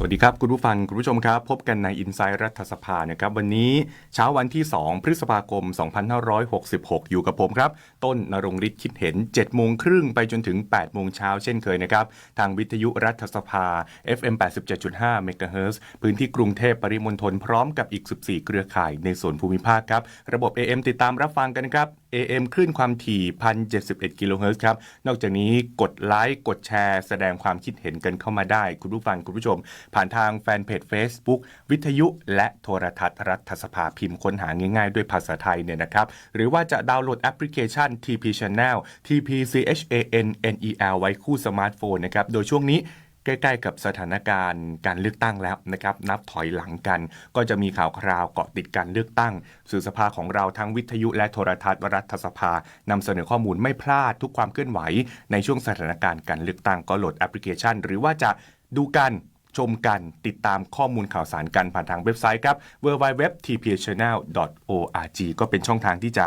สวัสดีครับ คุณผู้ฟัง คุณผู้ชมครับ พบกันใน i n s i ซ e ์รัฐสภานะครับ วันนี้เช้าวันที่ 2 พฤษภาคม 2566 อยู่กับผมครับ ต้นนรงฤทธิ์คิดเห็น 7 โมงครึ่งไปจนถึง 8 โมงเช้าเช่นเคยนะครับ ทางวิทยุรัฐสภา FM 87.5 MHz พื้นที่กรุงเทพปริมณฑลพร้อมกับอีก 14 เครือข่ายในส่วนภูมิภาคครับ ระบบ AM ติดตามรับฟังกันนะครับ AM คลื่นความถี่ 1,071 กิโลเฮิรตซ์ครับ นอกจากนี้กดไลค์ กดแชร์ แสดงความคิดเห็นกันเข้ามาได้ คุณผู้ฟัง คุณผู้ชม ผ่านทางแฟนเพจ Facebook วิทยุ และโทรทัศน์รัฐสภาพิมพ์ค้นหาง่ายๆ ด้วยภาษาไทยเนี่ยนะครับ หรือว่าจะดาวน์โหลดแอปพลิเคชัน TP Channel TPCHANNEL ไว้คู่สมาร์ทโฟนนะครับ โดยช่วงนี้ ใกล้ๆกับสถานการณ์การเลือกตั้งแล้วนะครับนับถอยหลังกัน ก็จะมีข่าวคราวเกาะติดการเลือกตั้ง สื่อสภาของเราทั้งวิทยุและโทรทัศน์รัฐสภานำเสนอข้อมูลไม่พลาดทุกความเคลื่อนไหว ในช่วงสถานการณ์การเลือกตั้งก็โหลดแอปพลิเคชัน หรือว่าจะดูกันชมกันติดตามข้อมูลข่าวสารกันผ่านทางเว็บไซต์ครับ www.tpchannel.org ก็เป็นช่องทางที่จะ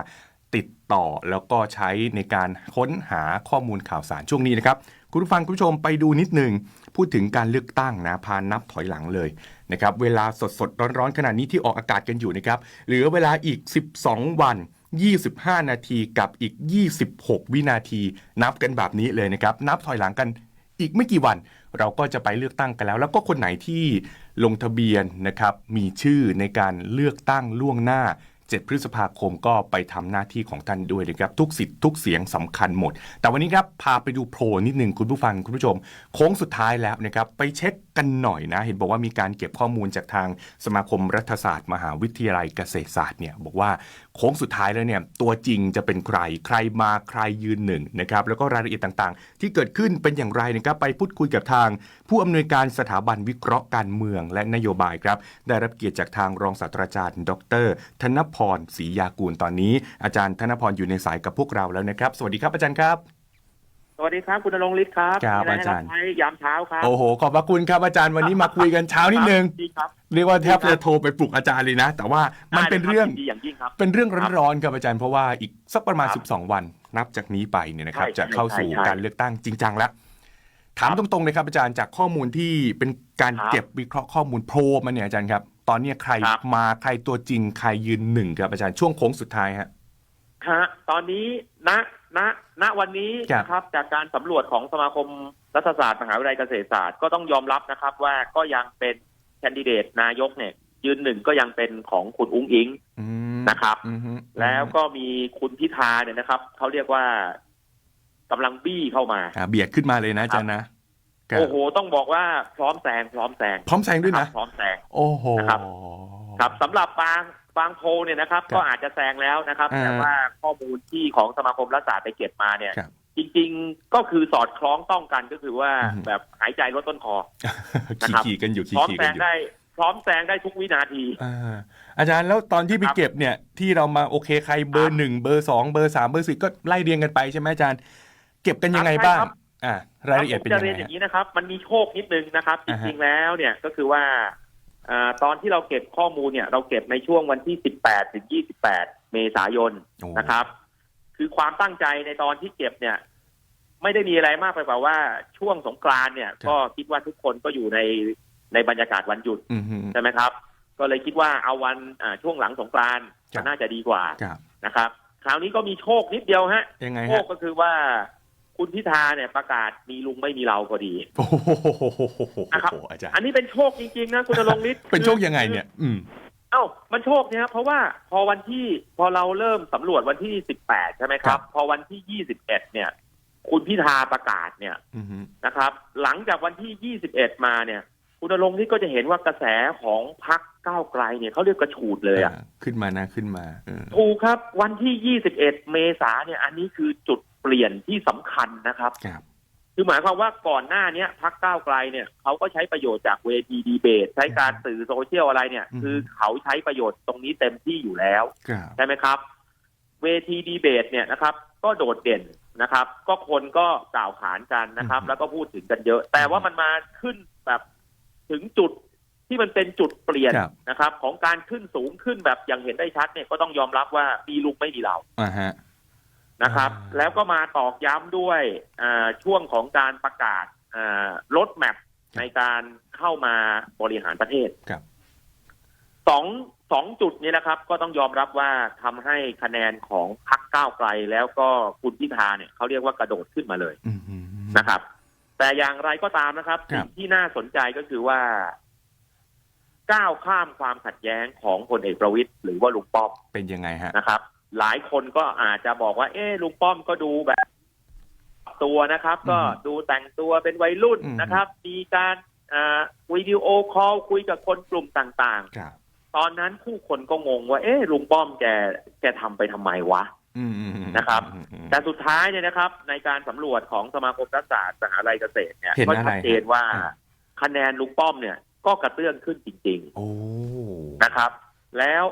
ติดต่อแล้วก็ใช้ในการค้นหาข้อมูลข่าวสารช่วงนี้นะครับ คุณผู้ฟังคุณผู้ชมไปดูนิดหนึ่งพูดถึงการเลือกตั้งนะพานับถอยหลังเลยนะครับเวลาสดสดร้อนๆขนาดนี้ที่ออกอากาศกันอยู่นะครับเหลือเวลาอีก 12 วัน 25 นาทีกับอีก 26 วินาทีนับกันแบบนี้เลยนะครับนับถอยหลังกันอีกไม่กี่วันเราก็จะไปเลือกตั้งกันแล้ว แล้วก็คนไหนที่ลงทะเบียนนะครับมีชื่อในการเลือกตั้งล่วงหน้า 7 พฤษภาคมก็ไปทำหน้าที่ของท่านด้วยนะครับทุกสิทธิ์ทุกเสียงสำคัญหมด แต่วันนี้ครับพาไปดูโพลนิดหนึ่งคุณผู้ฟังคุณผู้ชม โค้งสุดท้ายแล้วนะครับไปเช็คกันหน่อยนะ เห็นบอกว่ามีการเก็บข้อมูลจากทางสมาคมรัฐศาสตร์ มหาวิทยาลัยเกษตรศาสตร์เนี่ยบอกว่าโค้งสุดท้ายแล้วเนี่ยตัวจริงจะเป็นใครใครมาใครยืนหนึ่งนะครับแล้วก็รายละเอียดต่างๆ ที่เกิดขึ้นเป็นอย่างไรนะครับไปพูดคุยกับทาง ผู้อำนวยการสถาบันวิเคราะห์การเมืองและนโยบายครับได้รับเกียรติจากทางรองศาสตราจารย์ ดร ธนพรศรียากูลตอนนี้ อาจารย์ธนพรอยู่ในสายกับพวกเราแล้วนะครับ สวัสดีครับอาจารย์ครับ วัสดีครับ คุณณรงค์ฤทธิ์ครับครับมีะไให้อาจารย์บใช้ยามเช้าครับ โอ้โห ขอบพระคุณครับอาจารย์วันนี้มาคุยกันเช้านิดนึงดีครับเรียกว่าแทบจะโทรไปปลุกอาจารย์เลยนะ แต่ว่ามันเป็นเรื่องได้ลยคบยินดีอย่างยิ่งครับเป็นเรื่องร้อนๆครับอาจารย์เพราะว่าอีกสักประมาณครับ12 วัน นับจากนี้ไปเนี่ยนะครับใช่จะเข้าสู่ใช่ใช่การเลือกตั้งจริงจังแล้ว ถามครับตรงๆเลยครับอาจารย์จากข้อมูลที่เป็นการครับเก็บวิเคราะห์ข้อมูลโพลมาเนี่ยอาจารย์ครับ ตอนเนี้ยใครครับมาใครตัวจริงใครยืนหนึ่งครับอาจารย์ช่วงโค้งสุดท้ายฮะฮะตอนนี้ณ ณณวันนี้ครับนะครับจากการสำรวจของสมาคมรัฐศาสตร์มหาวิทยาลัยเกษตรศาสตร์ก็ต้องยอมรับนะครับว่าก็ยังเป็นแคนดิเดตนายกเนี่ยยืนหนึ่งก็ยังเป็นของคุณอุ้งอิงอืมนะครับอืมฮึแล้วก็มีคุณพิธาเนี่ยนะครับเขาเรียกว่ากำลังบี้เข้ามาอ่าเบียดขึ้นมาเลยนะอาจารย์นะครับโอ้โห ต้องบอกว่าพร้อมแซงพร้อมแซงพร้อมแซงด้วยคนะรับพร้อมแซงโอ้โหนะครับครับสำหรับบาง บางโพลเนี่ยนะครับครับ ก็อาจจะแซงแล้วนะครับอ่าแต่ว่าข้อมูลที่ของสมาคมรัฐศาสตร์ไปเก็บมาเนี่ยครับจริงๆ ก็คือสอดคล้องต้องกันก็คือว่าอืมแบบหายใจลดต้นคอนะขี่ครับขี่กันอยู่ขี่พร้อมขี่แซกันงอยู่ได้พร้อมแซงได้ทุกวินาทีอ่าอาจารย์แล้วตอนที่ไปครับเก็บเนี่ยที่เรามาโอเคใครเบอครัร์บหนึ่งเบอร์สองเบอร์สามเบอร์สี่ก็ไล่เรียงกันไปใช่ไหมอาจารย์ เก็บกันยังไงครับบ้างใช่ครับอ่ารายละเอียดเป็นผมยัจะงเรีไงยนอย่าฮะงนี้นะครับ มันมีโชคนิดนึงนะครับจอ่าฮะริงๆแล้วเนี่ยก็คือว่าอ่า ตอนที่เราเก็บข้อมูลเนี่ย เราเก็บในช่วงวันที่ 18 ถึง 28 เมษายนโอ้นะครับ คือความตั้งใจในตอนที่เก็บเนี่ย ไม่ได้มีอะไรมากไปกว่าว่าช่วงสงกรานต์เนี่ย ก็คิดว่าทุกคนก็อยู่ในในบรรยากาศวันหยุดอืมฮึใช่ไหมครับ ก็เลยคิดว่าเอาวันอ่าช่วงหลังสงกรานต์ครับน่าจะดีกว่าครับนะครับ คราวนี้ก็มีโชคนิดเดียวฮะยังไงโชฮะคก็คือว่า คุณพิธาเนี่ยประกาศมีลุงไม่มีเราพอดีโอ้โหนะครับอาจารย์อันนี้เป็นโชคจริงๆนะคุณณรงค์ฤทธิ์เป็นโชคยังไงเนี่ย อืมเอ้ามันโชคเนี่ยครับเพราะว่าพอวันที่พอเราเริ่มสำรวจวันที่18ใช่ไหมคครัรับบพอวันที่21เนี่ย คุณพิธาประกาศเนี่ยอืมฮึนะครับ หลังจากวันที่21มาเนี่ย คุณณรงค์นี่ก็จะเห็นว่ากระแสของพักก้าวไกลเนี่ยเขาเรียกกระฉูดเลยอะอ่าขึ้นมานะขึ้นมาเออถูกครับ วันที่ 21 เมษาเนี่ย อันนี้คือจุดเปลี่ยนที่สำคัญนะครับครับคือหมายความว่าก่อนหน้าเนี้ยพักก้าวไกลเนี่ยเขาก็ใช้ประโยชน์จากเวทีดีเบต ใช้การสื่อโซเชียลอะไรเนี่ยอืมคือเขาใช้ประโยชน์ตรงนี้เต็มที่อยู่แล้วครับใช่ไหมครับ เวทีดีเบตเนี่ยนะครับ ก็โดดเด่นนะครับ ก็คนก็กล่าวขานกันนะครับ แล้วก็พูดถึงกันเยอะ แต่ว่ามันมาขึ้นแบบ ถึงจุดที่มันเป็นจุดเปลี่ยนครับ นะครับ ของการขึ้นสูงขึ้นแบบอย่างเห็นได้ชัดเนี่ยก็ต้องยอมรับว่ามีลุงไม่มีเราอ่าฮะ นะครับ อ่า แล้วก็มาตอกย้ำด้วยอ่าช่วงของการประกาศรถแมพในการเข้ามาบริหารประเทศครับ สองสองจุดนี้นะครับ ก็ต้องยอมรับว่าทำให้คะแนนของพรรคก้าวไกลแล้วก็คุณพิธาเนี่ยเขาเรียกว่ากระโดดขึ้นมาเลยอืมอืมนะครับ แต่อย่างไรก็ตามนะครับครับ สิ่งที่น่าสนใจก็คือว่า ก้าวข้ามความขัดแย้งของพลเอกประวิตยหรือว่าลุงป้อมเป็นยังไงฮะ นะครับ หลายคนก็อาจจะบอกว่า เอ๊ะลุงป้อมก็ดูแบบตัวนะครับอืมก็ดูแต่งตัวเป็นวัยรุ่นอืม นะครับ มีการอ่าวิดีโอคอลคุยกับคนกลุ่มต่าง ครับ ๆ ตอนนั้นผู้คนก็งงว่า เอ๊ะลุงป้อมแกแกทำไปทำไมวะอืมอืมอืม นะครับอืมอืมแต่สุดท้ายเนี่ยนะครับ ในการสำรวจของสมาคมรัฐศาสตร์มหาลัยเกษตรเนี่ยเห็นก็อะไรชัดเจนว่าฮะคะแนนลุงป้อมเนี่ย ก็กระเตื้องขึ้นจริงโอ้ๆนะครับ แล้ว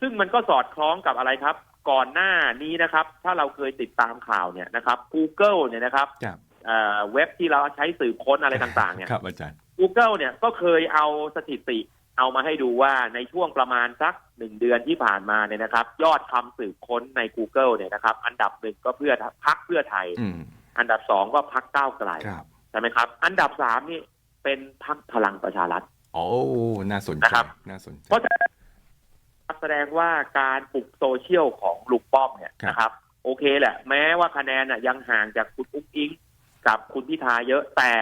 ซึ่งมันก็สอดคล้องกับอะไรครับ ก่อนหน้านี้นะครับ ถ้าเราเคยติดตามข่าวเนี่ยนะครับ Google เนี่ยนะครับครับเอ่อเว็บที่เราใช้สืบค้นอะไรต่าง ๆ เนี่ยครับอาจารย์ Google เนี่ยก็เคยเอาสถิติ เอามาให้ดูว่าในช่วงประมาณสักหนึ่งเดือนที่ผ่านมาเนี่ยนะครับ ยอดคำสืบค้นใน Google เนี่ยนะครับ อันดับหนึ่งก็เพื่อพักเพื่อไทยอืมอันดับสองก็พักก้าวไกลครับใช่ไหมครับ อันดับสามนี่เป็นพักพลังประชารัฐโอ้น่าสนใจนะครับน่าสนใจเพราะฉะนั้นแสดงว่าการปลุกโซเชียลของลุงป้อมเนี่ยครับนะครับ โอเคแหละ แม้ว่าคะแนนน่ะยังห่างจากคุณอุ้งอิงกับคุณพิธาเยอะแต่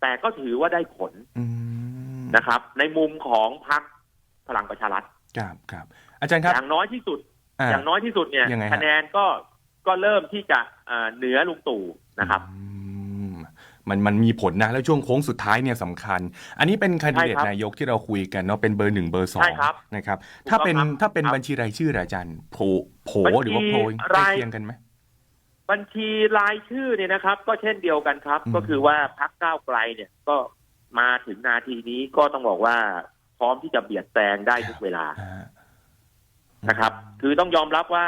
แต่ก็ถือว่าได้ผลอืม นะครับ ในมุมของพักพลังประชารัฐครับครับ อาจารย์ครับอย่างน้อยที่สุดอ่าอย่างน้อยที่สุดเนี่ยยังไงฮะคะแนนก็ก็เริ่มที่จะอ่าเหนือลุงตู่นะครับอืมมันมันมีผลนะ แล้วช่วงโค้งสุดท้ายเนี่ยสำคัญ อันนี้เป็นคนดิเดใช่ตครับนายกที่เราคุยกันเนาะเป็นเบอร์หนึ่งเบอร์สองใช่ครับนะครับถูกถ้าเป็นต้องครับ ถ้าเป็นครับบัญชีรายชื่อเหรออาจารย์โผล่โผล่บัญชีหรือว่าโพลใกล้รายเคียงกันไหมบัญชีรายชื่อเนี่ยนะครับ ก็เช่นเดียวกันครับอืมก็คือว่าพักก้าวไกลเนี่ยก็ มาถึงนาทีนี้ก็ต้องบอกว่าพร้อมที่จะเบียดแซงได้ทุกเวลาอ่านะครับ คือต้องยอมรับว่า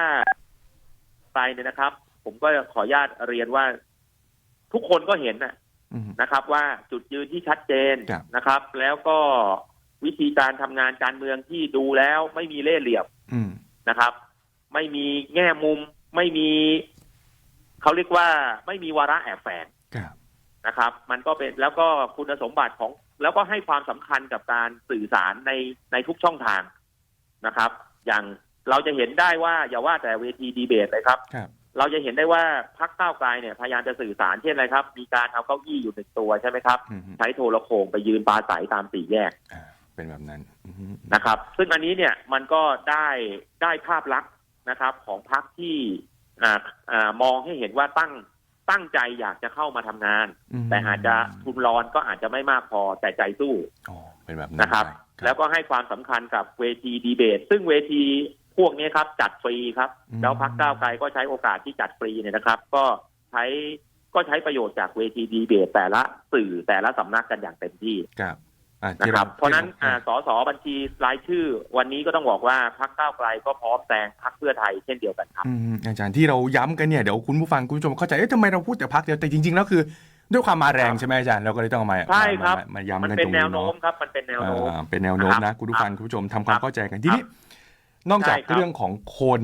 ไปเนี่ยนะครับ ผมก็ขออนุญาตเรียนว่า ทุกคนก็เห็นนะอืมนะครับ ว่าจุดยืนที่ชัดเจนครับนะครับ แล้วก็วิธีการทำงานการเมืองที่ดูแล้วไม่มีเล่ห์เหลี่ยมอืมนะครับ ไม่มีแง่มุม ไม่มี เขาเรียกว่า ไม่มีวาระแอบแฝงครับ นะครับ มันก็เป็นแล้วก็คุณสมบัติของ แล้วก็ให้ความสำคัญกับการสื่อสารในในทุกช่องทางนะครับ อย่างเราจะเห็นได้ว่าอย่าว่าแต่เวทีดีเบตเลยครับครับเราจะเห็นได้ว่าพักก้าวไกลเนี่ยพยายามจะสื่อสารเช่นอะไรครับ มีการเอาเก้าอี้อยู่หนึ่งตัวใช่ไหมครับอืมใช้โทรโขงไปยืนปราศัยตามสี่แยกอ่าเป็นแบบนั้นอืมนะครับ ซึ่งอันนี้เนี่ยมันก็ได้ได้ภาพลักษณ์นะครับ ของพักที่อ่าอ่ามองให้เห็นว่าตั้ง ตั้งใจอยากจะเข้ามาทำงานมแต่อาจจะทุนรอนก็อาจจะไม่มากพอแต่ใจสู้อ๋อเป็นแบบนั้นนะครับไปแล้วก็ให้ความสำคัญกับเวทีดีเบต ซึ่งเวทีพวกนี้ครับ จัดฟรีครับอืมแล้วพักก้าวไกลก็ใช้โอกาสที่จัดฟรีเนี่ยนะครับ ก็ใช้ก็ใช้ประโยชน์จากเวทีดีเบต แต่ละสื่อแต่ละสำนักกันอย่างเต็มที่ครับอ่า นะที่ครับเพราะฉะนั้นที่อ่าสสบัญชีรายชื่อ วันนี้ก็ต้องบอกว่าพักก้าวไกลก็พร้อมแซงพักเพื่อไทยเช่นเดียวกันครับอืมอาจารย์ที่เราย้ำกันเนี่ยเดี๋ยวคุณผู้ฟังคุณผู้ชมเข้าใจเอ๊ะทำไมเราพูดแต่พักเดียวแต่จริงๆแล้วคือด้วยความมาแรงครับใช่ไหมอาจารย์เราก็เลยต้องเอามาใช่ครับมามามาย้ำมันกันเป็ตนรงแนนี้วโน้มเนาะครับมันเป็นแนวโน้มอ่าเป็นแนวโน้มครันะบคุณผู้ฟังคุณผู้ชมทำความครับเข้าใจกันทีนี้นอกจากใช่ครับเรื่องของคน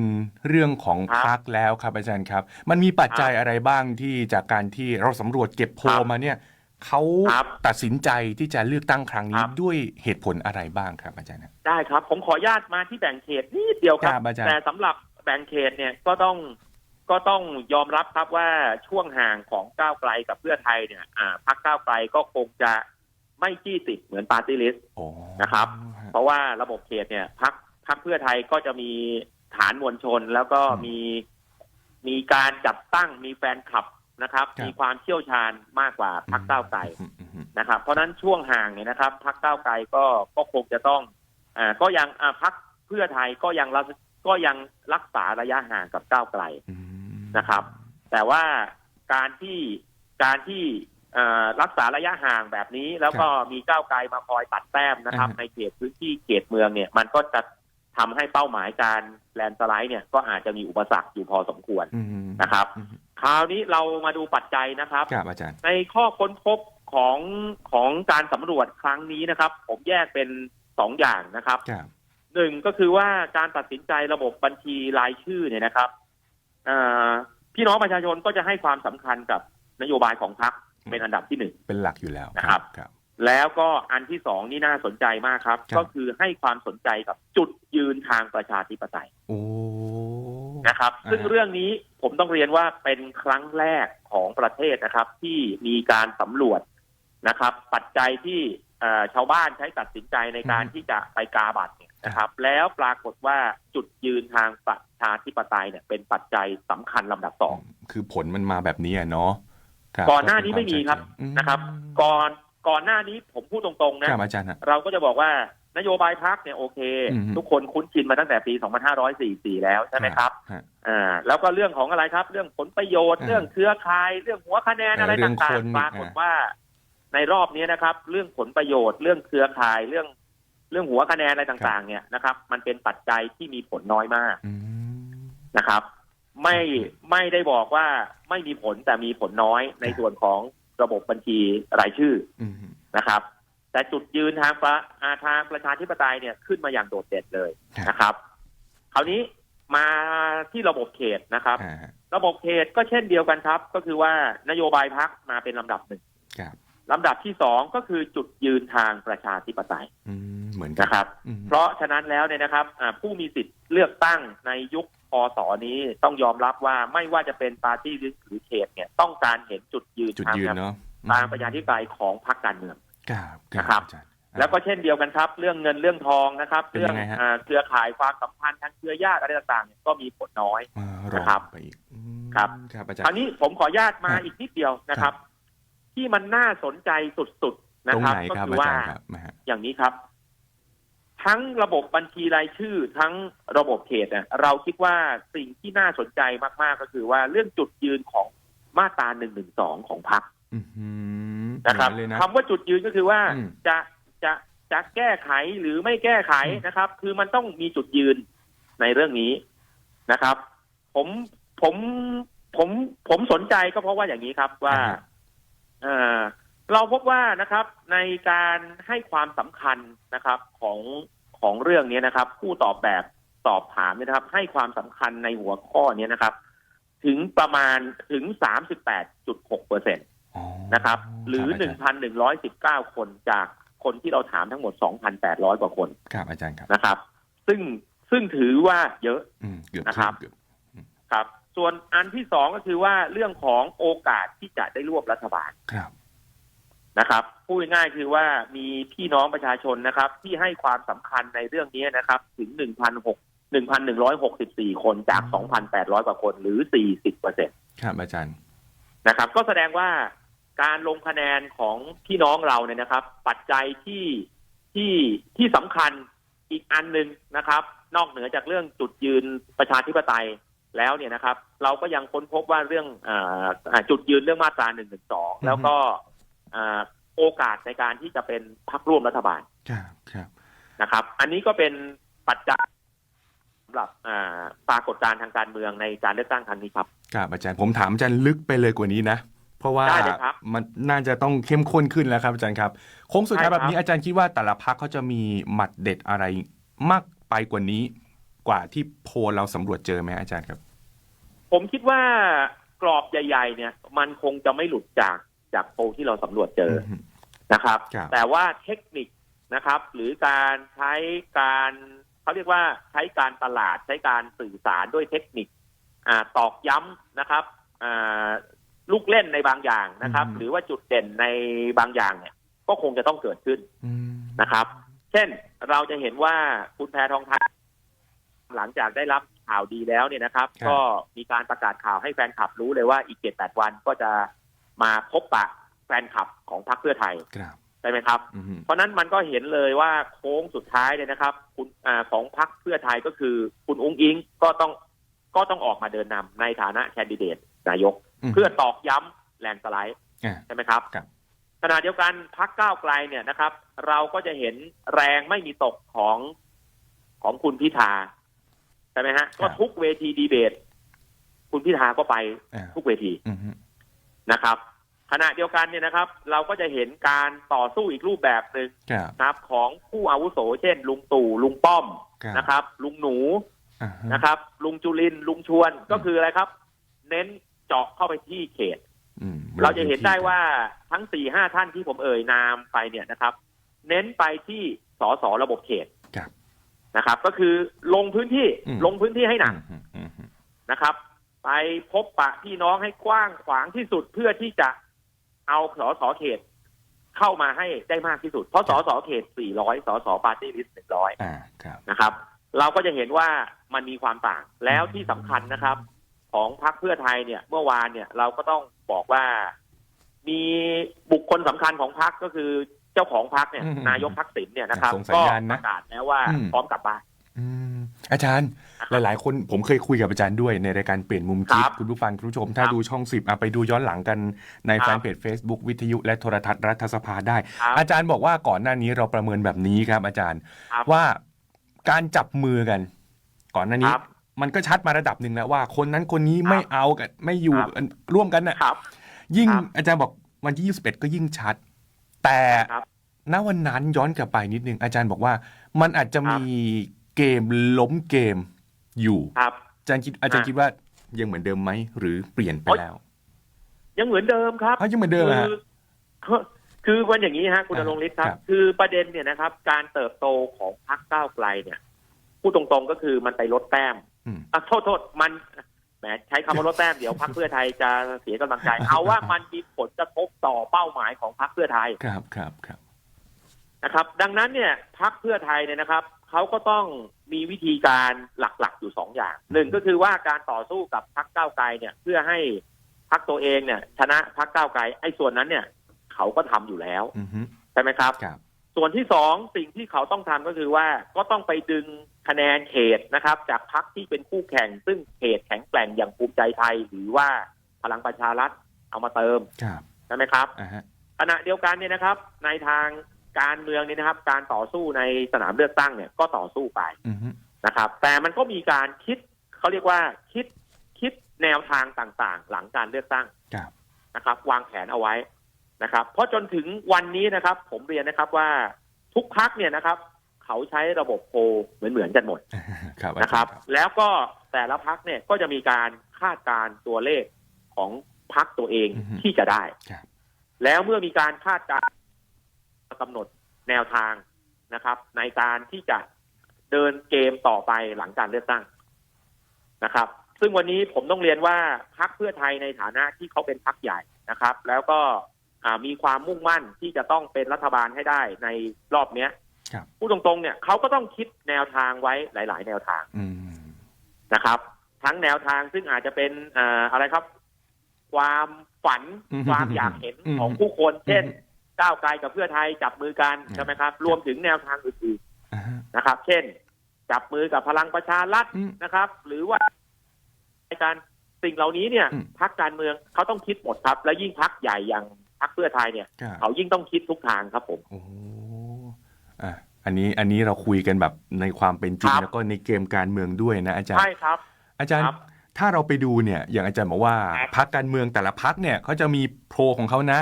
เรื่องของครับพักแล้วครับอาจารย์ครับ มันมีปัจจัยอะไรบ้างที่จากการที่เราสำรวจเก็บโพลครับมาเนี่ย เขาครับตัดสินใจที่จะเลือกตั้งครั้งนี้ครับด้วยเหตุผลอะไรบ้างครับอาจารย์นะได้ครับ ผมขออนุญาตมาที่แบ่งเขตนิดเดียวครัครับบอาจารย์แต่สำหรับแบ่งเขตเนี่ยก็ต้องก็ต้องยอมรับครับว่าช่วงห่างของก้าวไกลกับเพื่อไทยเนี่ยอ่าพักก้าวไกลก็คงจะไม่จี้ติดเหมือนปาร์ตี้ลิสต์โอ้นะครับ เพราะว่าระบบเขตเนี่ยพักพักเพื่อไทยก็จะมีฐานมวลชนแล้วก็มีมีการจัดตั้งมีแฟนคลับ นะครับ ครับ มีความเชี่ยวชาญมากกว่าพักก้าวไกลอืมอืมอืมนะครับ เพราะฉะนั้นช่วงห่างเนี่ยนะครับพักก้าวไกลก็ก็คงจะต้องอ่าก็ยังอ่าพักเพื่อไทยก็ยังรักก็ยังรักษาระยะห่างกับก้าวไกลอืมนะครับ แต่ว่าการที่การที่เอ่อรักษาระยะห่างแบบนี้ แล้วก็มีก้าวไกลมาคอยตัดแต้มนะครับในเขตพื้นที่เขตเมืองเนี่ย มันก็จะทำให้เป้าหมายการแลนด์สไลด์เนี่ยก็อาจจะมีอุปสรรคอยู่พอสมควรอืมนะครับ อืม คราวนี้เรามาดูปัจจัยนะครับ ครับอาจารย์ ในข้อค้นพบของของการสำรวจครั้งนี้นะครับ ผมแยกเป็นสองอย่างนะครับครับ หนึ่งก็คือว่าการตัดสินใจระบบบัญชีรายชื่อเนี่ยนะครับเอ่อพี่น้องประชาชนก็จะให้ความสำคัญกับนโยบายของพรรคเป็นอันดับที่หนึ่ง เป็นหลักอยู่แล้วนะครับ ครับ แล้วก็อันที่สองนี่น่าสนใจมากครับ ครับ ก็คือให้ความสนใจกับจุดยืนทางประชาธิปไตย โอ้ นะครับอ่าซึ่งเรื่องนี้ผมต้องเรียนว่าเป็นครั้งแรกของประเทศนะครับ ที่มีการสำรวจนะครับ ปัจจัยที่เอ่อชาวบ้านใช้ตัดสินใจในการที่จะไปกาบัตรเนี่ยนะครับ แล้วปรากฏว่าจุดยืนทางประชาธิปไตยเนี่ย เป็นปัจจัยสำคัญลำดับสองคือผลมันมาแบบนี้อะเนาะครับก่อนหน้านี้ไม่มีครับอืมนะครับ ก่อนก่อนหน้านี้ผมพูดตรงๆนะครับอาจารย์ฮะเราก็จะบอกว่า นโยบายพักเนี่ยโอเคอืมทุกคนคุ้นชินมาตั้งแต่ปี 2544 แล้วใช่ไหมครับฮะอ่าแล้วก็เรื่องของอะไรครับ เรื่องผลประโยชน์อ่าเรื่องเครือข่ายเรื่องหัวคะแนนเอออะไรเรื่องต่าคงนๆปรากฏอ่าว่าในรอบนี้นะครับ เรื่องผลประโยชน์เรื่องเครือข่ายเรื่อง เรื่องหัวคะแนนอะไรต่างๆ เนี่ยนะครับ มันเป็นปัจจัยที่มีผลน้อยมากอืมนะครับ ไม่ไม่ได้บอกว่าไม่มีผลแต่มีผลน้อยในส่วนของระบบบัญชีรายชื่ออืมนะครับ แต่จุดยืนทางประอาทางประชาธิปไตยเนี่ยขึ้นมาอย่างโดดเด่นเลยครับนะครับ คราวนี้มาที่ระบบเขตนะครับอ่าฮะระบบเขตก็เช่นเดียวกันครับ ก็คือว่านโยบายพักมาเป็นลำดับหนึ่งครับลำดับที่สองก็คือจุดยืนทางประชาธิปไตยอืมเหมือนกันนะครับอืมเพราะฉะนั้นแล้วเนี่ยนะครับอ่าผู้มีสิทธิ์เลือกตั้งในยุคพศนี้ต้องยอมรับว่าไม่ว่าจะเป็นปาร์ตี้ลิสต์หรือเขตเนี่ยต้องการเห็นจุดยืนจุดทางยืนเนาะทางประชาธิปไตยของพรรคการเมือง ครับนะครับ อาจารย์ แล้วก็เช่นเดียวกันครับ เรื่องเงินเรื่องทองนะครับ เป็นเรื่ยังไงฮะอ่าเครือข่ายความสัมพันธ์ทางเครือญาติอะไรต่างๆเนี่ยก็มีผลน้อยมารอนะครับไปอีกอืมครับ ครับอาจารคราวย์ นี้ผมขออนุญาตมาครับอีกนิดเดียวนะครับที่มันน่าสนใจสุดๆนะตรงครับ ไหนก็ครับคืออาว่า จารย์ครับมาฮะอย่างนี้ครับ ทั้งระบบบัญชีรายชื่อ ทั้งระบบเขตเนี่ยเราคิดว่าสิ่งที่น่าสนใจมากๆก็คือว่าเรื่องจุดยืนของมาตราหนึ่งหนึ่งสองของพรรค อื้อหือ นะครับเหมือเลยนะคำว่าจุดยืนก็คือว่าอืมจะจะจะแก้ไขหรือไม่แก้ไขอืมนะครับ คือมันต้องมีจุดยืนในเรื่องนี้นะครับ ผมผมผมผมสนใจก็เพราะว่าอย่างนี้ครับว่าอ่าฮะเอ่อเราพบว่านะครับ ในการให้ความสำคัญนะครับของของเรื่องนี้นะครับ ผู้ตอบแบบสอบถามเนี่ยนะครับ ให้ความสำคัญในหัวข้อนี้นะครับ ถึงประมาณถึง38.6เปอร์เซ็นตอ๋อ นะครับ หรือคบาจาย์1,119 คนจากคนที่เราถามทั้งหมด 2,800 กว่าคนครับอาจารย์ครับนะครับ ซึ่งซึ่งถือว่าเยอะอืมเกือบนะครับเกือบครับ ส่วนอันที่สองก็คือว่าเรื่องของโอกาสที่จะได้ร่วมรัฐบาลครับนะครับพูดง่ายๆคือว่ามีพี่น้องประชาชนนะครับ ที่ให้ความสำคัญในเรื่องนี้นะครับ ถึง1,600 1,164คนจาก2,800กว่าคนหรือ40เปอร์เซ็นตครับอาจารย์นะครับ ก็แสดงว่า การลงคะแนนของพี่น้องเราเนี่ยนะครับ ปัจจัยที่ที่ที่สำคัญอีกอันหนึ่งนะครับ นอกเหนือจากเรื่องจุดยืนประชาธิปไตยแล้วเนี่ยนะครับ เราก็ยังค้นพบว่าเรื่องอาอ่าจุดยืนเรื่องมาตราหนึ่งหนึ่งสองแล้วก็อ่าโอกาสในการที่จะเป็นพรรคร่วมรัฐบาลครับครับนะครับ อันนี้ก็เป็นปัจจัยสำหรับอ่าปรากฏการณ์ทางการเมืองในการเลือกตั้งครั้งนี้ครับครับอาจารย์ผมถามอาจารย์ลึกไปเลยกว่านี้นะ เพราะว่าได้เลยครับมันน่าจะต้องเข้มข้นขึ้นแล้วครับอาจารย์ครับโค้งสุดท้ายใช่ครัแบบบนี้อาจารย์คิดว่าแต่ละพักเขาจะมีหมัดเด็ดอะไรมากไปกว่านี้กว่าที่โพลเราสำรวจเจอไหมอาจารย์ครับ ผมคิดว่ากรอบใหญ่ ๆ เนี่ย มันคงจะไม่หลุดจากจากโพลที่เราสำรวจเจออมนะครับ ครับ แต่ว่าเทคนิคนะครับ หรือการใช้การเขาเรียกว่าใช้การตลาดใช้การสื่อสารด้วยเทคนิค อ่าตอกย้ำนะครับอ่า ลูกเล่นในบางอย่างนะครับ หรือว่าจุดเด่นในบางอย่างเนี่ย ก็คงจะต้องเกิดขึ้นอืมนะครับ เช่นเราจะเห็นว่าคุณแพทองทานหลังจากได้รับข่าวดีแล้วเนี่ยนะครับ ก็มีการประกาศข่าวให้แฟนคลับรู้เลยว่าอีกเจ็ดแปดวันก็จะมาพบปะแฟนคลับของพรรคเพื่อไทยครับใช่ไหมครับอืมเพราะฉะนั้นมันก็เห็นเลยว่าโค้งสุดท้ายเนี่ยนะครับ คุณอาของพรรคเพื่อไทยก็คือคุณอุ้งอิงก็ต้องก็ต้องออกมาเดินนำในฐานะแคนดิเดตนายกม เพื่อตอกย้ำแลนด์สไลด์อ่าใช่ไหมครับครับขณะเดียวกันพักก้าวไกลเนี่ยนะครับ เราก็จะเห็นแรงไม่มีตกของของคุณพิธาใช่ไหมฮะ ก็ทุกเวทีดีเบต คุณพิธาก็ไปอ่าทุกเวทีอืมนะครับ ขณะเดียวกันเนี่ยนะครับ เราก็จะเห็นการต่อสู้อีกรูปแบบหนึ่งครับนะครับ ของผู้อาวุโส เช่น ลุงตู่ลุงป้อมครับนะครับ ลุงหนูอ่าฮะนะครับ ลุงจุลินทร์ลุงชวนก็คืออะไรครับ เน้น เจาะเข้าไปที่เขตอืมเราจะเห็นได้ว่าทั้งสี่ห้าท่านที่ผมเอ่ยนามไปเนี่ยนะครับ เน้นไปที่สสระบบเขตครับนะครับ ก็คือลงพื้นที่อืมลงพื้นที่ให้หนักอืมอืมอืมนะครับ ไปพบปะพี่น้องให้กว้างขวางที่สุดเพื่อที่จะเอาสสเขตเข้ามาให้ได้มากที่สุด เพราะสสเขต 400 สสปาร์ตี้ลิสต์ 100อ่าครับนะครับ เราก็จะเห็นว่ามันมีความต่าง แล้วที่สำคัญนะครับ ของพรรคเพื่อไทยเนี่ย เมื่อวานเนี่ยเราก็ต้องบอกว่า มีบุคคลสำคัญของพรรคก็คือเจ้าของพรรคเนี่ยอืมนายกทักษิณเนี่ยนะครับส่งสัญก็ญาณปนะระกาศแล้วว่าอืมพร้อมกลับบ้านอืมอาจารย์หลาย ๆ คนผมเคยคุยกับอาจารย์ด้วยในรายการเปลี่ยนมุมคิดครับคุณผู้ฟังคุณผู้ชม ถ้าครับดูช่องสิบไปดูย้อนหลังกันในครับแฟนเพจ Facebook วิทยุและโทรทัศน์รัฐสภาได้ครับอาจารย์บอกว่าก่อนหน้านี้เราประเมินแบบนี้ครับ อาจารย์ครับว่าการจับมือกัน ก่อนหน้านี้ครับ มันก็ชัดมาระดับหนึ่งแล้วว่า คนนั้นคนนี้ไม่เอากันไม่อยู่ครับกันร่วมกันน่ะครับยิ่งครับอาจารย์บอกวันที่ 21 ก็ยิ่งชัด แต่ครับณวันนั้นย้อนกลับไปนิดนึงอาจารย์บอกว่า มันอาจจะครับมีเกมล้มเกมอยู่ครับอาจารย์คิดอาจารย์อะคิดว่ายังเหมือนเดิมไหมหรือเปลี่ยนไปโอ๊ยแล้ว ยังเหมือนเดิมครับเขายังเหมือนเดิมอะฮะคือคือวันอย่างนี้ฮะคุณอ่าณรงค์ฤทธิ์ครับครับ คือประเด็นเนี่ยนะครับ การเติบโตของพรรคก้าวไกลเนี่ยพูดตรงๆก็คือมันไปลดแต้ม อืมอะโทษโทษมันแหมใช้คำว่าลดแต้มเดี๋ยวพรรคเพื่อไทยจะเสียกำลังใจ เอาว่ามันมีผลกระทบต่อเป้าหมายของพรรคเพื่อไทยครับครับครับนะครับ ดังนั้นเนี่ยพรรคเพื่อไทยเนี่ยนะครับเขาก็ต้องมีวิธีการหลักๆอยู่สองอย่างหนึ่งก็คือว่าการต่อสู้กับพรรคก้าวไกลเนี่ย เพื่อให้พรรคตัวเองเนี่ย ชนะพรรคก้าวไกลไอ้ส่วนนั้นเนี่ย เขาก็ทำอยู่แล้วอือฮึใช่ไหมครับครับ ส่วนที่สองสิ่งที่เขาต้องทำก็คือว่าก็ต้องไปดึง คะแนนเขตนะครับ จากพรรคที่เป็นคู่แข่ง ซึ่งเขตแข็งแกร่งอย่างภูมิใจไทย หรือว่าพลังประชารัฐเอามาเติมครับใช่ไหมครับอ่าฮะขณะเดียวกันเนี่ยนะครับ ในทางการเมืองเนี่ยนะครับ การต่อสู้ในสนามเลือกตั้งเนี่ยก็ต่อสู้ไปอือฮึนะครับ แต่มันก็มีการคิดเขาเรียกว่าคิดคิดแนวทางต่างๆ หลังการเลือกตั้งครับนะครับ วางแผนเอาไว้นะครับ เพราะจนถึงวันนี้นะครับ ผมเรียนนะครับว่าทุกพักเนี่ยนะครับ เขาใช้ระบบโพลเหมือนๆกันหมดครับอานะคจารัรบย์ครับ แล้วก็แต่ละพักเนี่ยก็จะมีการคาดการณ์ตัวเลขของพักตัวเองที่จะได้ครับแล้วเมื่อมีการคาดการณ์กำหนดแนวทางนะครับ ในการที่จะเดินเกมต่อไปหลังการเลือกตั้งนะครับ ซึ่งวันนี้ผมต้องเรียนว่าพักเพื่อไทยในฐานะที่เขาเป็นพักใหญ่นะครับ แล้วก็อ่ามีความมุ่งมั่นที่จะต้องเป็นรัฐบาลให้ได้ในรอบเนี้ยครับ พูดตรงๆเนี่ยเขาก็ต้องคิดแนวทางไว้หลาย ๆ แนวทางอืมนะครับ ทั้งแนวทางซึ่งอาจจะเป็นอ่าอะไรครับ ความฝันอืมความอยากเห็นอืมของผู้คน เช่นอืมก้าวไกลกับเพื่อไทยจับมือกันอืมใช่ไหมครับ รวมถึงแนวทางอื่นอ่าฮะๆนะครับ เช่น จับมือกับพลังประชารัฐอืมนะครับ หรือว่าในการสิ่งเหล่านี้เนี่ยอืมพักการเมืองเขาต้องคิดหมดครับ และยิ่งพักใหญ่อย่างพักเพื่อไทยเนี่ยครับเขายิ่งต้องคิดทุกทางครับผมโอ้โหอะอันนี้อันนี้เราคุยกันแบบในความเป็นจริง ครับแล้วก็ในเกมการเมืองด้วยนะอาจารย์ ใช่ครับ อาจารย์ครับถ้าเราไปดูเนี่ยอย่างอาจารย์บอกว่าครับพักการเมืองแต่ละพักเนี่ยเขาจะมีโพลของเขานะ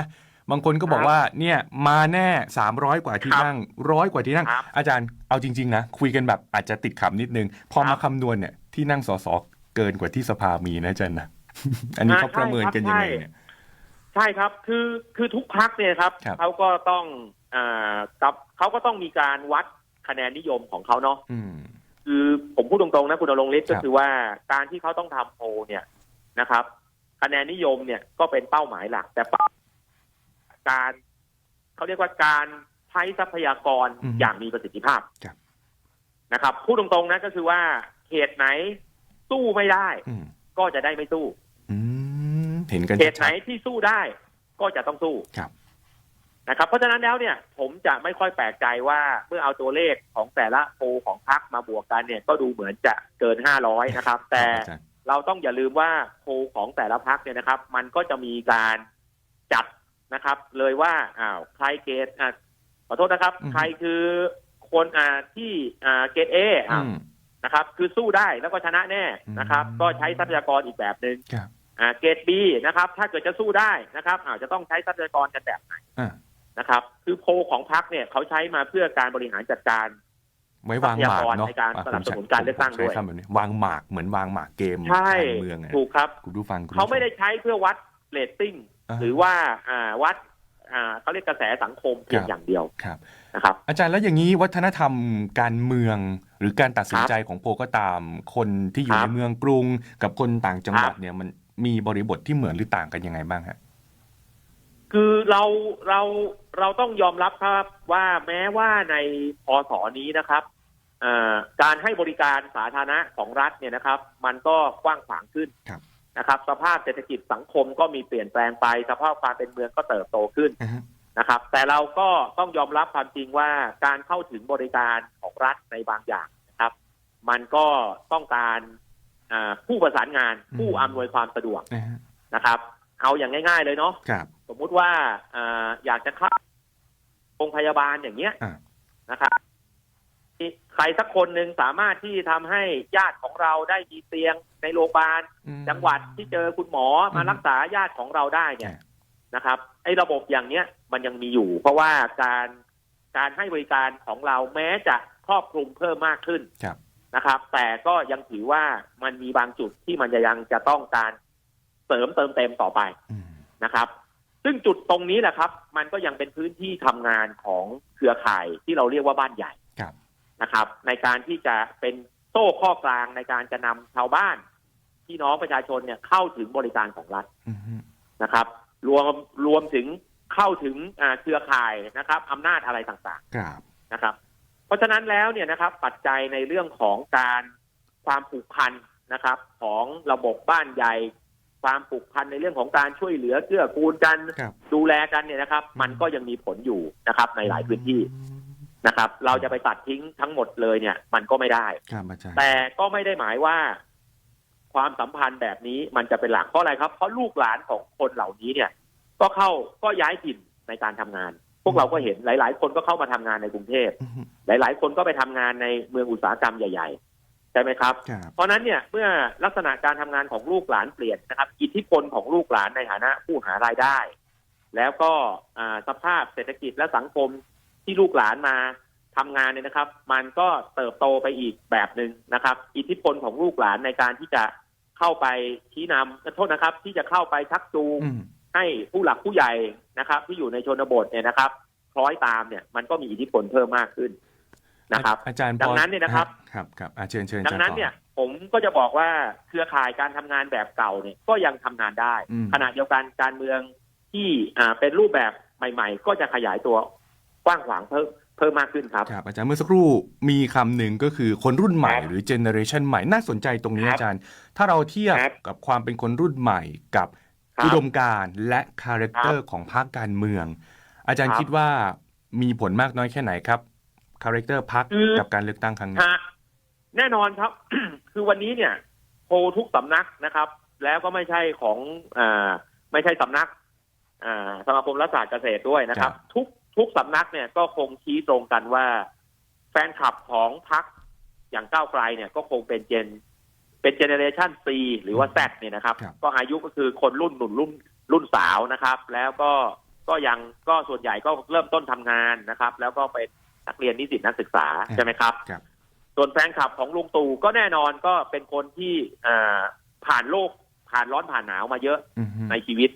บางคนก็บอกครับว่าเนี่ยมาแน่ 300 กว่าที่ครับนั่งร้อยกว่าที่นั่ง ครับอาจารย์เอาจริง ๆ นะ คุยกันแบบอาจจะติดขับนิดนึง พอครัมาบคำนวณเนี่ยที่นั่งสสเกินกว่าที่สภามีนะอาจารย์นะ อันนี้อ่าเขาประเมินกันยังไงเนี่ย ใช่ครับคือคือทุกพักเนี่ยครับครับ เขาก็ต้อง อ่ากับเขาก็ต้องมีการวัดคะแนนนิยมของเขาเนาะอืม คือผมพูดตรงๆนะคุณอรงฤทธิ์ครัก็บคือว่าการที่เขาต้องทำโพลเนี่ยนะครับ คะแนนนิยมเนี่ยก็เป็นเป้าหมายหลัก แต่เป้าการเขาเรียกว่าการใช้ทรัพยากรอย่างมีประสิทธิภาพครับ นะครับพูดตรงๆนะก็คือว่าเขตไหนสู้ไม่ได้ อืมก็จะได้ไม่สู้ อืมเห็นกันเขตไหนชัด ที่สู้ได้ก็จะต้องสู้ครับ นะครับ เพราะฉะนั้นแล้วเนี่ย ผมจะไม่ค่อยแปลกใจว่าเมื่อเอาตัวเลขของแต่ละโพลของพรรคมาบวกกันเนี่ยก็ดูเหมือนจะเกินห้าร้อยนะครับๆแต่ครับอาจารย์เราต้องอย่าลืมว่าโพลของแต่ละพรรคเนี่ยนะครับ มันก็จะมีการจัดนะครับ เลยว่าอ้าวใครเกรดอะขอโทษนะครับอืมใครคือคนอ่าที่อ่าเกรดเออ่าอืมนะครับ คือสู้ได้แล้วก็ชนะแน่นะครับอืมก็ใช้ทรัพยากรอีกแบบหนึ่งครับอ่าเกรดบีนะครับ ถ้าเกิดจะสู้ได้นะครับอาจจะต้องใช้ทรัพยากรกันแบบไหนอ่า นะครับ คือโพลของพรรคเนี่ยเขาใช้มาเพื่อการบริหารจัดการไว้วางหมากเนาะในการอะสนับสนุนผมใช้การเลือกตั้งด้วยใช้คำแบบนี้วางหมากเหมือนวางหมากเกมใช่การเมืองอะถูกครับคุณผู้ฟังคุณผู้ชเขาไม่ได้ใช้เพื่อวัดเรตติ้งอ่าหรือว่าอ่าวัดอ่าเขาเรียกกระแสสังคมเพียงครับอย่างเดียวครับนะครับ อาจารย์แล้วอย่างนี้วัฒนธรรมการเมืองหรือการตัดสินใจของโพลก็ตาม คนที่อยู่ครัในบเมืองกรุง กับคนต่างจังหวัดครับเนี่ยมันมีบริบทที่เหมือนหรือต่างกันยังไงบ้างฮะ คือเราเราเราต้องยอมรับครับว่าแม้ว่าในพศนี้นะครับเอ่อการให้บริการสาธารณะของรัฐเนี่ยนะครับ มันก็กว้างขวางขึ้นครับนะครับ สภาพเศรษฐกิจสังคมก็มีเปลี่ยนแปลงไป สภาพความเป็นเมืองก็เติบโตขึ้นนะครับ แต่เราก็ต้องยอมรับความจริงว่าการเข้าถึงบริการของรัฐในบางอย่างนะครับ มันก็ต้องการอ่าผู้ประสานงานอืมผู้อำนวยความสะดวกนะฮะนะครับ เอาอย่างง่าย ๆ เลยเนาะครับ สมมุติว่าอ่าอยากจะเข้าโรงพยาบาลอย่างเงี้ยอ่า นะครับใครสักคนหนึ่งสามารถที่ทำให้ญาติของเราได้มีเตียงในโรงพยาบาล อืม จังหวัดที่เจอคุณหมอมาอืม รักษาญาติของเราได้เนี่ยอ่านะครับไอ้ระบบอย่างเนี้ยมันยังมีอยู่ เพราะว่าการการให้บริการของเราแม้จะครอบคลุมเพิ่มมากขึ้นครับ นะครับ แต่ก็ยังถือว่ามันมีบางจุดที่มันจะยังจะต้องการเสริมเติมเต็มต่อไปอืมนะครับ ซึ่งจุดตรงนี้แหละครับ มันก็ยังเป็นพื้นที่ทำงานของเครือข่ายที่เราเรียกว่าบ้านใหญ่ครับนะครับ ในการที่จะเป็นโซ่ข้อกลางในการจะนำชาวบ้านพี่น้องประชาชนเนี่ยเข้าถึงบริการของรัฐอืมนะครับ รวมรวมถึงเข้าถึงอ่าเครือข่ายนะครับอำนาจอะไรต่างครับๆนะครับ เพราะฉะนั้นแล้วเนี่ยนะครับ ปัจจัยในเรื่องของการความผูกพันนะครับ ของระบบบ้านใหญ่ ความผูกพันในเรื่องของการช่วยเหลือเกื้อกูลกันครับดูแลกันเนี่ยนะครับ มันก็ยังมีผลอยู่นะครับ ในหลายพื้นที่นะครับ เราจะไปตัดทิ้งทั้งหมดเลยเนี่ย มันก็ไม่ได้ ครับอาจารย์แต่ก็ไม่ได้หมายว่า ความสัมพันธ์แบบนี้มันจะเป็นหลักเพราะอะไรครับเพราะลูกหลานของคนเหล่านี้เนี่ย ก็เข้าก็ย้ายถิ่นในการทำงาน พวกเราก็เห็นหลาย ๆ คนก็เข้ามาทำงานในกรุงเทพ อืม หลาย ๆ คนก็ไปทำงานในเมืองอุตสาหกรรมใหญ่ๆ ใช่ไหมครับ ครับเพราะฉะนั้นเนี่ยเมื่อลักษณะการทำงานของลูกหลานเปลี่ยนนะครับ อิทธิพลของลูกหลานในฐานะผู้หารายได้ แล้วก็อ่าสภาพเศรษฐกิจและสังคมที่ลูกหลานมาทำงานเนี่ยนะครับ มันก็เติบโตไปอีกแบบหนึ่งนะครับ อิทธิพลของลูกหลานในการที่จะเข้าไปชี้นำโทษนะครับ ที่จะเข้าไปชักจูง อืม ให้ผู้หลักผู้ใหญ่นะครับ ที่อยู่ในชนบทเนี่ยนะครับคล้อยตามเนี่ยมันก็มีอิทธิพลเพิ่มมากขึ้น นะครับ อาจารย์ดังนั้นเนี่ยนะครับครับครับอาเชิญเชิญดังนั้นเนี่ย ผมก็จะบอกว่าเครือข่ายการทำงานแบบเก่าเนี่ยก็ยังทำงานได้ ขณะเดียวกันการเมืองที่อ่าเป็นรูปแบบใหม่ ๆ ก็จะขยายตัวกว้างขวางเพิ่มเพิ่มมากขึ้นครับครับ อาจารย์เมื่อสักครู่มีคำหนึ่งก็คือคนรุ่นใหม่ครับหรือเจเนอเรชันใหม่น่าสนใจตรงนี้ครับอาจารย์ ถ้าเราเทียบครับกับความเป็นคนรุ่นใหม่กับครับอุดมการณ์และคาแรคเตอร์ของพรรคการเมือง อาจารย์ครับคิดว่ามีผลมากน้อยแค่ไหนครับ คาแรคเตอร์พรรคคือกับการเลือกตั้งครั้งนี้ฮะแน่นอนครับ คือวันนี้เนี่ยโพลทุกสำนักนะครับ แล้วก็ไม่ใช่ของอ่าไม่ใช่สำนักอ่าสมาคมรัฐศาสตร์เกษตรด้วยนะครับ ทุกทุกสำนักเนี่ยก็คงชี้ตรงกันว่า แฟนคลับของพรรคอย่างก้าวไกลเนี่ยก็คงเป็นเจน เป็นเจเนเรชันซีหรือว่าแซเนี่ยนะครับครับ ก็อายุก็คือคนรุ่นหนุ่นรุ่นรุ่นสาวนะครับ แล้วก็ก็ยังก็ส่วนใหญ่ก็เริ่มต้นทำงานนะครับ แล้วก็เป็น นักเรียนนิสิตนักศึกษาใช่ไหมครับ ครับ ส่วนแฟนคลับของลุงตู่ก็แน่นอนก็เป็นคนที่อ่าผ่านโลกผ่านร้อนผ่านหนาวมาเยอะอืมฮึในชีวิต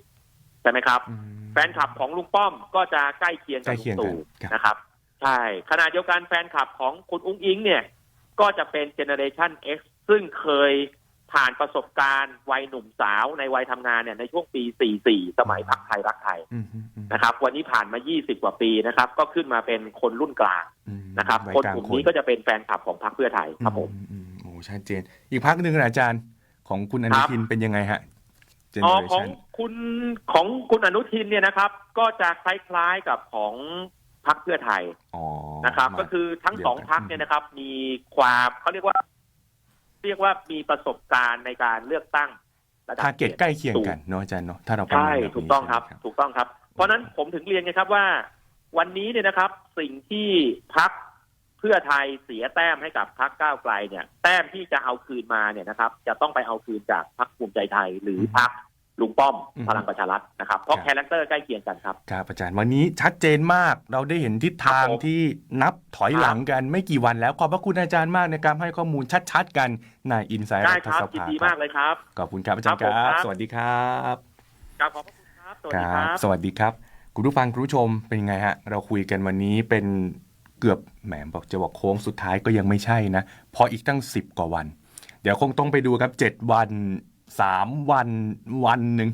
ใช่ไหมครับ อืม แฟนคลับของลุงป้อมก็จะใกล้เคียงใกกัล้บลุเคียงงกันตู่ครับ นะครับ ใช่ขณะเดียวกันแฟนคลับของคุณอุ้งอิงเนี่ย ก็จะเป็นเจเนเรชัน X ซึ่งเคย ผ่านประสบการณ์วัยหนุ่มสาวในวัยทำงานเนี่ยในช่วงปี 44 สมัยพักไทยรักไทยอืมฮึอืมนะครับ วันนี้ผ่านมา 20 กว่าปีนะครับ ก็ขึ้นมาเป็นคนรุ่นกลางอืมนะครับวัยคนกลางกลุ่มนี้ก็จะเป็นแฟนคลับของพรรคเพื่อไทยครับผมอือือืโอ้ชัดเจน อีกพักหนึ่งนะอาจารย์ของคุณอนุทินเป็นยังไงฮะเจเนอ๋ออเรของชันคุณของคุณอนุทินเนี่ยนะครับ ก็จะคล้ายๆกับของพรรคเพื่อไทยอ๋อนะครับมาก็คือทั้งเดียวสองกันพรรคเนี่ยนะครับ มีความเขาเรียกว่า เรียกว่ามีประสบการณ์ในการเลือกตั้งระดับทาร์เก็ตขตใกล้เคียงกันเนาะอาจารย์เนาะถ้าเราประใช่เมินแบบนี้ถูกต้องครับ ใช่ไหม ถูกต้องครับ เพราะฉะนั้นผมถึงเรียนไงครับว่า วันนี้เนี่ยนะครับ สิ่งที่พักเพื่อไทยเสียแต้มให้กับพักก้าวไกลเนี่ย แต้มที่จะเอาคืนมาเนี่ยนะครับ จะต้องไปเอาคืนจากพักภูมิใจไทยหรือพัก ลุงป้อมพลังประชารัฐนะครับเพราะคาแรคเตอร์ใกล้เคียงกันครับครับอาจารย์วันนี้ชัดเจนมากเราได้เห็นทิศทางครับผมที่นับถอยหลังกันไม่กี่วันแล้วขอบพระคุณอาจารย์มากในการให้ข้อมูลชัด ๆ กันในอินไซด์ได้รัฐครับสยินภาดีครัมาบกเลยครับขอบคุณครับอาจารย์ครับผมครับครับสวัสดีครับครับขอบพระคุณครับสวัสดีครับ สวัสดีครับ คุณผู้ฟังคุณผู้ชมเป็นยังไงฮะเราคุยกันวันนี้เป็นเกือบแหมบอกจะบอกโค้งสุดท้ายก็ยังไม่ใช่นะพออีกตั้ง 10 กว่าวัน เดี๋ยวคงต้องไปดูครับ 7 วัน 3 วันวันหนึ่ง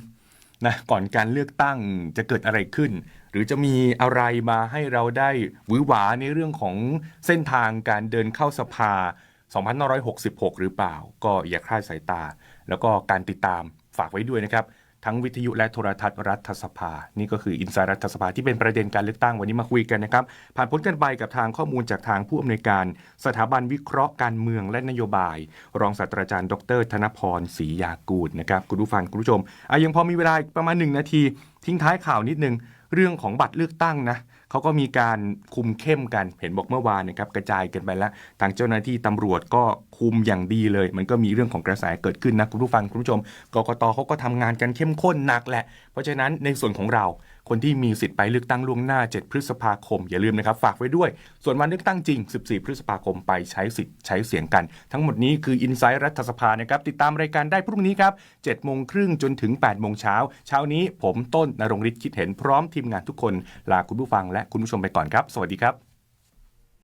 นะก่อนการเลือกตั้งจะเกิดอะไรขึ้น หรือจะมีอะไรมาให้เราได้หวือหวาในเรื่องของเส้นทางการเดินเข้าสภา 2566 หรือเปล่า ก็อย่าคลาดสายตา แล้วก็การติดตามฝากไว้ด้วยนะครับ ทั้งวิทยุและโทรทัศน์รัฐสภา นี่ก็คืออินไซด์รัฐสภาที่เป็นประเด็นการเลือกตั้งวันนี้มาคุยกันนะครับ ผ่านพ้นกันไปกับทางข้อมูลจากทางผู้อำนวยการ สถาบันวิเคราะห์การเมืองและนโยบาย รองศาสตราจารย์ ดร ธนพรศรียากูลนะครับคุณผู้ฟังคุณผู้ชมอะยังพอมีเวลาประมาณหนึ่งนาที ทิ้งท้ายข่าวนิดนึงเรื่องของบัตรเลือกตั้งนะ เขาก็มีการคุมเข้มกันเห็นบอกเมื่อวานนะครับกระจายกันไปแล้ว ทางเจ้าหน้าที่ตำรวจก็คุมอย่างดีเลย มันก็มีเรื่องของกระแสเกิดขึ้นนะคุณผู้ฟังคุณผู้ชมกกตเขาก็ทำงานกันเข้มข้นหนักแหละ เพราะฉะนั้นในส่วนของเรา คนที่มีสิทธิ์ไปเลือกตั้งล่วงหน้า 7 พฤษภาคม อย่าลืมนะครับ ฝากไว้ด้วย ส่วนวันเลือกตั้งจริง 14 พฤษภาคมไปใช้สิทธิ์ใช้เสียงกัน ทั้งหมดนี้คือ i n s i ซต์รัฐสภานะครับ ติดตามรายการได้พรุ่งนี้ครับ7โมงครึ่งจนถึง8โมงเช้าเช้านี้ผมต้นนรงฤทธิ์คิดเห็นพร้อมทีมงานทุกคนลาคุณผู้ฟังและคุณผู้ชมไปก่อนครับ สวัสดีครับ